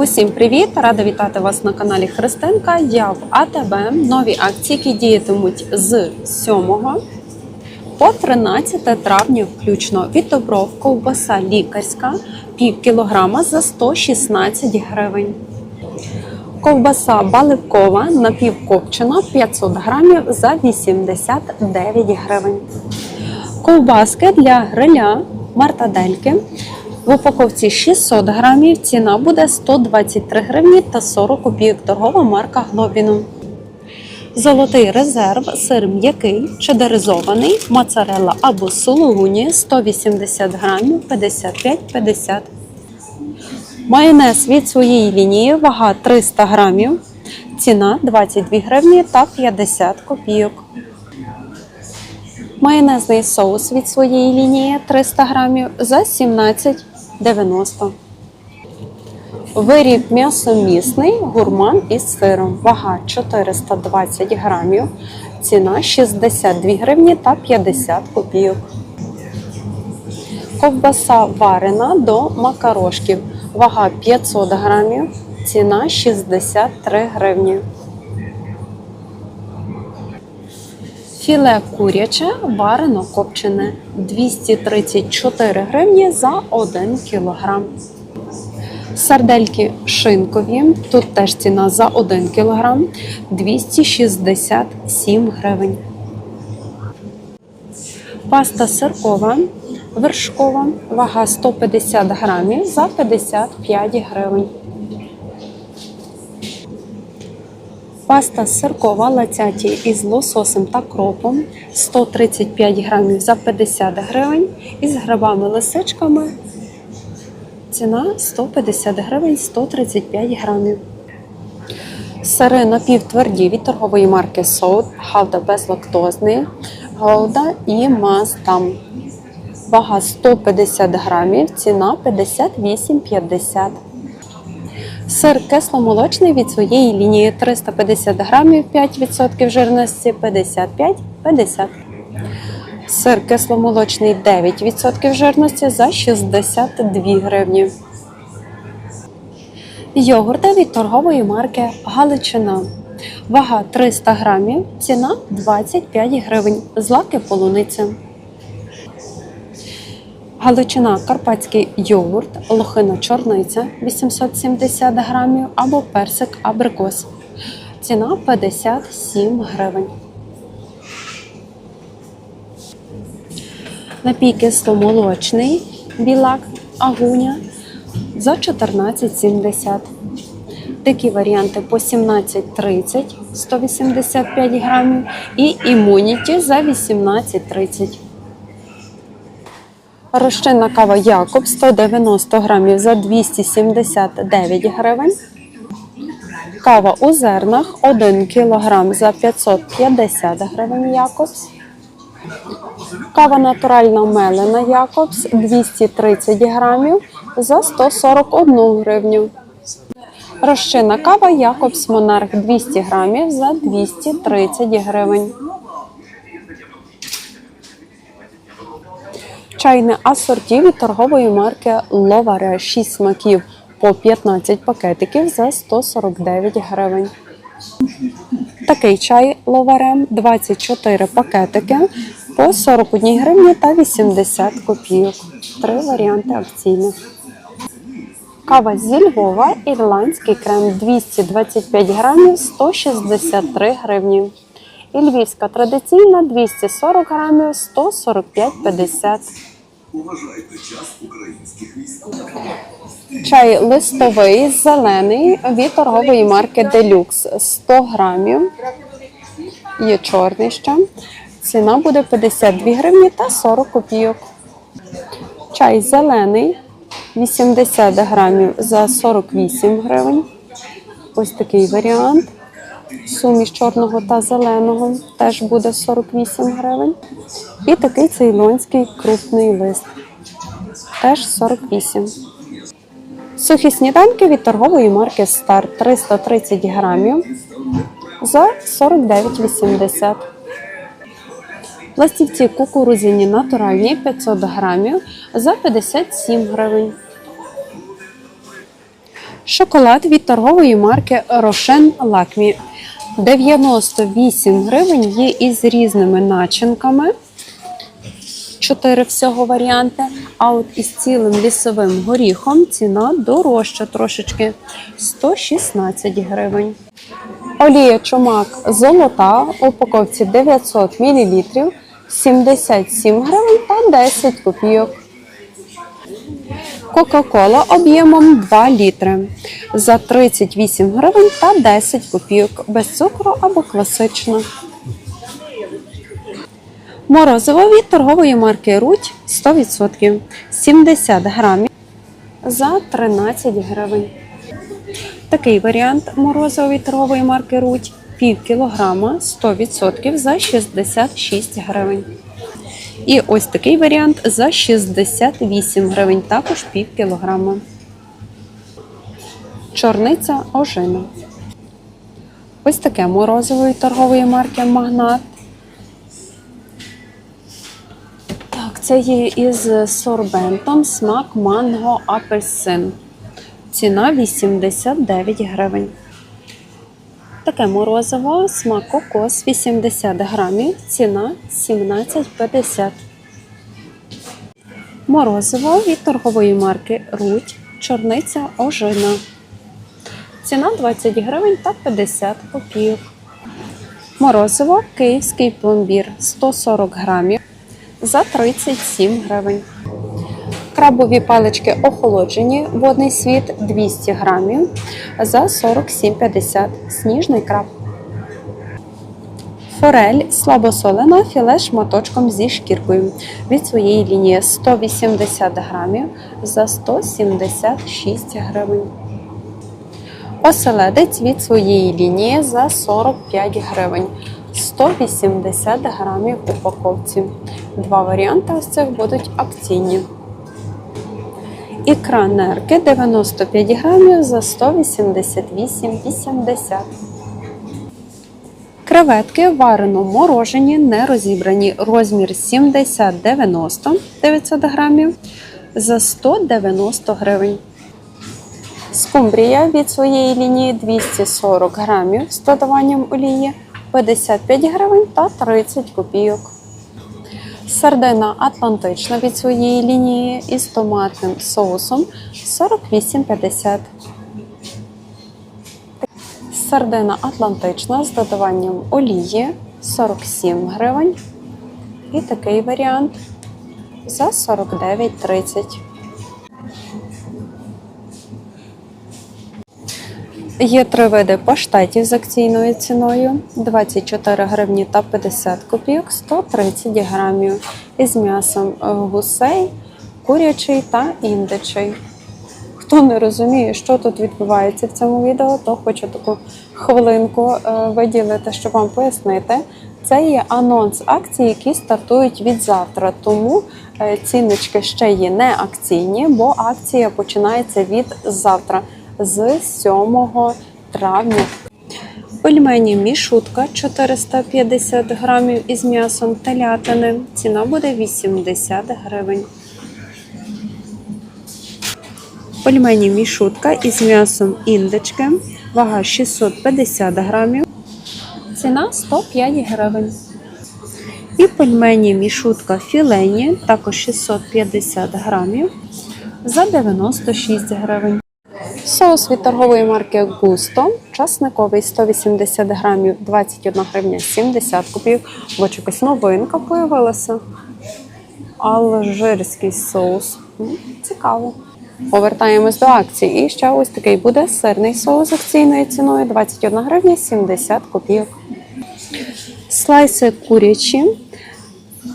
Усім привіт! Рада вітати вас на каналі Христинка. Я в АТБ. Нові акції, які діятимуть з 7 по 13 травня включно. Відобров ковбаса лікарська пів кілограма за 116 гривень. Ковбаса баликова напівкопчена 500 грамів за 89 гривень. Ковбаски для гриля мартадельки в упаковці 600 грамів. Ціна буде 123 гривні та 40 копійок. Торгова марка Глобіно. Золотий резерв, сир м'який, чедеризований, моцарелла або сулугуні 180 грамів 55,50. Майонез від своєї лінії, вага 300 грамів, ціна 22 гривні та 50 копійок. Майонезний соус від своєї лінії 300 грамів за 17,90. Виріб м'ясомісний гурман із сиром. Вага 420 грамів. Ціна 62 гривні та 50 копійок. Ковбаса варена до макарошків. Вага 500 грамів. Ціна 63 гривні. Філе куряче варено копчене 234 гривні за 1 кілограм. Сардельки шинкові, тут теж ціна за 1 кілограм 267 гривень. Паста сиркова, вершкова, вага 150 грамів за 55 гривень. Паста сиркова лацяті із лососем та кропом 135 грамів за 50 гривень. Із грибами-лисичками ціна 150 гривень 135 грамів. Сири напівтверді від торгової марки Соут, Гауда безлактозний, Гауда і Мастам. Вага 150 грамів, ціна 58,50. Сир кисломолочний від своєї лінії 350 грамів, 5% жирності 55,50. Сир кисломолочний 9% жирності за 62 гривні. Йогурти від торгової марки Галичина. Вага 300 грамів, ціна 25 гривень. Злаки полуниця. Галичина карпатський йогурт, лохина чорниця 870 грамів або персик абрикос. Ціна 57 гривень. Напій кисломолочний білак агуня за 14,70. Такі варіанти по 17,30 185 грамів і імуніті за 18,30. Розчинна кава Якоб 190 грамів за 279 гривень. Кава у зернах 1 кг за 550 гривень Якобс. Кава натуральна мелена Якобс 230 грамів за 141 гривню. Розчинна кава Якобс Монарх 200 грамів за 230 гривень. Чайне асорті від торгової марки Ловаре 6 смаків по 15 пакетиків за 149 гривень. Такий чай ловарем 24 пакетики по 41 гривні та 80 копійок. Три варіанти акційних. Кава зі Львова, ірландський крем 225 грамів 163 гривні. І львівська традиційна 240 грамів 145,50. Поважайте час українських військових. Чай листовий зелений від торгової марки Deluxe 100 грамів. Є чорний ще. Ціна буде 52 гривні та 40 копійок. Чай зелений 80 грамів за 48 гривень. Ось такий варіант. Суміш чорного та зеленого теж буде 48 гривень. І такий цейлонський крупний лист. Теж 48. Сухі сніданки від торгової марки Star 330 грамів за 49,80. Пластівці кукурудзяні натуральні 500 грамів за 57 гривень. Шоколад від торгової марки Рошен Лакмі. 98 гривень є із різними начинками. Чотири всього варіанти. А от із цілим лісовим горіхом ціна дорожча трошечки 116 гривень. Олія чумак золота в упаковці 900 мл 77 гривень та 10 копійок. Кока-кола об'ємом 2 літри за 38 гривень та 10 копійок без цукру або класична. Морозиво від торгової марки Руть 100% 70 грамів за 13 гривень. Такий варіант морозива від торгової марки Руть пів кілограма 100% за 66 гривень. І ось такий варіант за 68 гривень, також пів кілограма. Чорниця ожина. Ось таке морозиво торгової марки Магнат. Так, це є із сорбентом смак манго апельсин. Ціна 89 гривень. Таке морозиво, смак кокос 80 грамів, ціна 17,50. Морозиво від торгової марки Руть, чорниця ожина. Ціна 20 гривень та 50 копійок. Морозиво київський пломбір 140 грамів за 37 гривень. Крабові палички охолоджені, водний світ 200 грамів за 47,50. Сніжний краб. Форель слабосолена філе шматочком зі шкіркою. Від своєї лінії 180 грамів за 176 гривень. Оселедець від своєї лінії за 45 гривень. 180 грамів в упаковці. Два варіанти з цих будуть акційні. Ікра нерки 95 грамів за 188,80. Креветки варено морожені, не розібрані. Розмір 70-90 900 грамів за 190 гривень. Скумбрія від своєї лінії 240 грамів з додаванням олії 55 гривень та 30 копійок. Сардина Атлантична від своєї лінії із томатним соусом 48,50. Сардина Атлантична з додаванням олії 47 гривень. І такий варіант за 49,30. Є три види паштетів з акційною ціною 24 гривні та 50 копійок 130 грамів із м'ясом е, гусей, курячий та індичий. Хто не розуміє, що тут відбувається в цьому відео, то хочу таку хвилинку е, виділити, щоб вам пояснити. Це є анонс акцій, які стартують від завтра. Тому е, ціночки ще є не акційні, бо акція починається від завтра, з 7 травня. Пельмені мішутка 450 грамів із м'ясом телятини. Ціна буде 80 гривень. Пельмені мішутка із м'ясом індички. Вага 650 грамів. Ціна 105 гривень. І пельмені мішутка філені, також 650 грамів за 96 гривень. Соус від торгової марки Густо, часниковий 180 грамів, 21 гривня 70 копійок. Бо якась новинка появилася. Алжирський соус. Цікаво. Повертаємось до акції. І ще ось такий буде сирний соус з акційною ціною 21 гривня 70 копійок. Слайси курячі.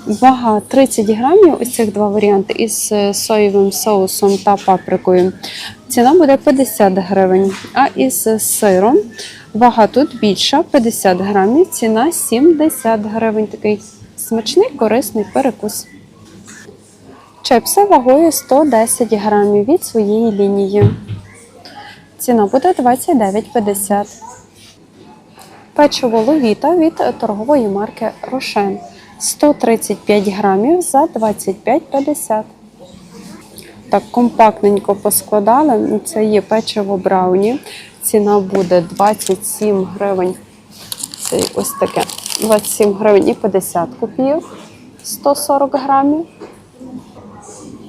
Вага 30 грамів. Ось цих два варіанти із е, соєвим соусом та паприкою. Ціна буде 50 гривень. А із сиром вага тут більша 50 грамів. Ціна 70 гривень. Такий смачний корисний перекус. Чипси вагою 110 грамів від своєї лінії. Ціна буде 29,50. Печиво ловіта від торгової марки Рошен 135 грамів за 25,50. Так компактненько поскладали. Це є печиво брауні. Ціна буде 27 гривень. Це ось таке. 27 гривень і 50 копійок 140 грамів.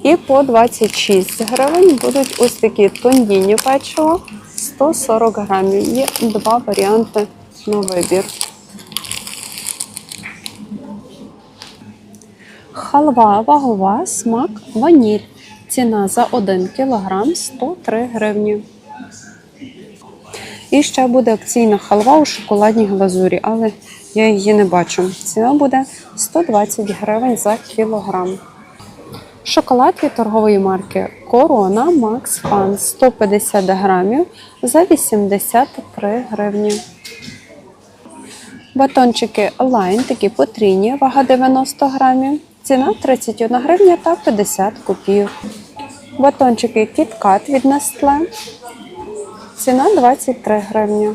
І по 26 гривень будуть ось такі тондіні печиво 140 грамів. Є два варіанти на вибір. Халва вагова, смак ваніль. Ціна за 1 кг 103 гривні. І ще буде акційна халва у шоколадній глазурі, але я її не бачу. Ціна буде 120 гривень за кілограм. Шоколад від торгової марки Корона Макс Фан 150 грамів за 83 гривні. Батончики Line такі потрійні, вага 90 грамів. Ціна 31 гривня та 50 копійок. Батончики KitKat від Nestle. Ціна 23 гривні.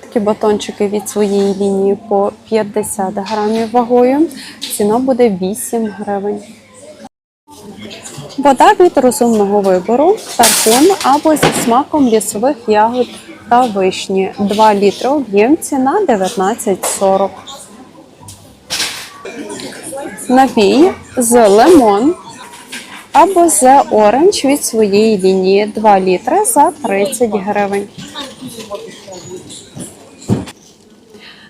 Такі батончики від своєї лінії по 50 грамів вагою. Ціна буде 8 гривень. Вода від розумного вибору, парфум або зі смаком лісових ягод та вишні. 2 літри об'єм, ціна 19,40. Напій з лимон або з оранж від своєї лінії 2 літри за 30 гривень.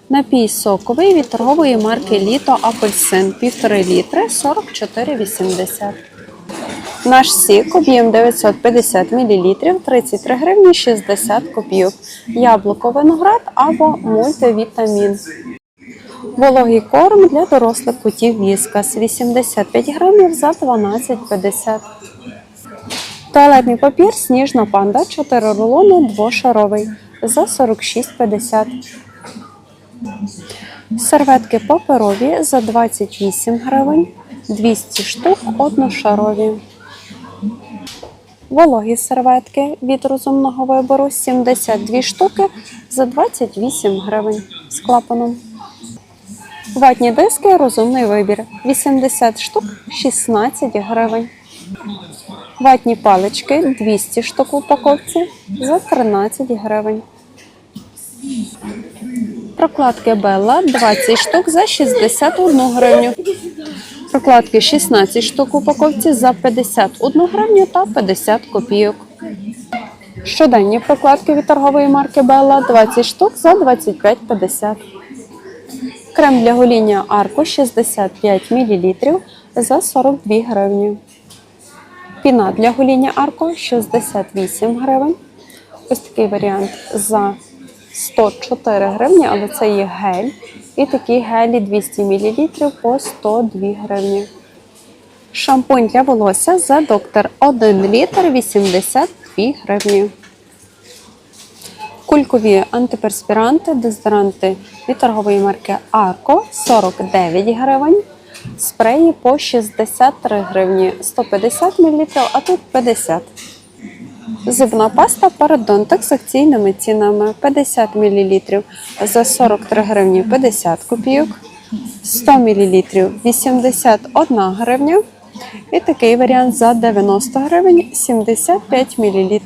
Напій соковий від торгової марки Літо Апельсин 1,5 літри 44,80. Наш сік об'єм 950 мл 33 гривні 60 копійок. Яблуко виноград або мультивітамін. Вологий корм для дорослих котів віскас 85 грамів за 12,50. Туалетний папір сніжна панда 4 рулони двошаровий за 46,50. Серветки паперові за 28 гривень, 200 штук одношарові. Вологі серветки від розумного вибору 72 штуки за 28 гривень з клапаном. Ватні диски розумний вибір 80 штук 16 гривень. Ватні палички 200 штук в упаковці за 13 гривень. Прокладки Белла 20 штук за 61 гривню. Прокладки 16 штук в упаковці за 51 гривню та 50 копійок. Щоденні прокладки від торгової марки Белла 20 штук за 25,50. Крем для гоління Арко 65 мл за 42 гривні. Піна для гоління Арко 68 гривень. Ось такий варіант за 104 гривні, але це є гель. І такі гелі 200 мл по 102 гривні. Шампунь для волосся за доктор 1 літр 82 гривні. Кулькові антиперспіранти, дезодоранти від торгової марки Арко 49 гривень. Спреї по 63 гривні 150 мл, а тут 50 Зубна паста Парадонтек з акційними цінами 50 мл за 43 гривні 50 копійок, 100 мл 81 гривня. І такий варіант за 90 гривень 75 мл.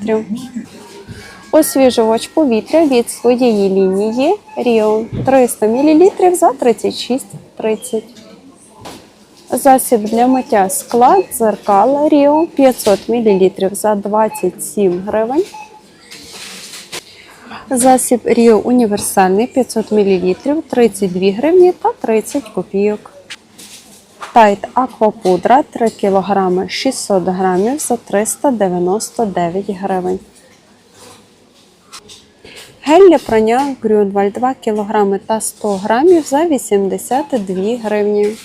Освіжувач повітря від своєї лінії Ріо 300 мл за 36,30. Засіб для миття скла дзеркала Ріо 500 мл за 27 гривень. Засіб Ріо універсальний 500 мл 32 гривні та 30 копійок. Тайт аквапудра 3 кг 600 грамів за 399 гривень. Гель для прання Грюнваль 2 кг та 100 грамів за 82 гривні.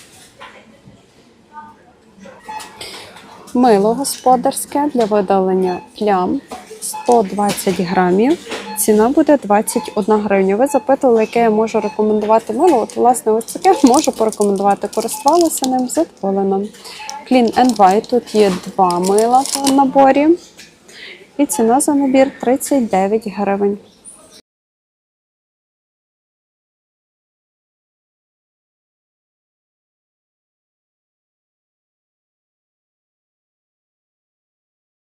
Мило господарське для видалення плям 120 грамів. Ціна буде 21 гривня. Ви запитували, яке я можу рекомендувати мило. От, власне, ось таке можу порекомендувати. Користувалася ним задоволена. Clean and White. Тут є два мила в наборі. І ціна за набір 39 гривень.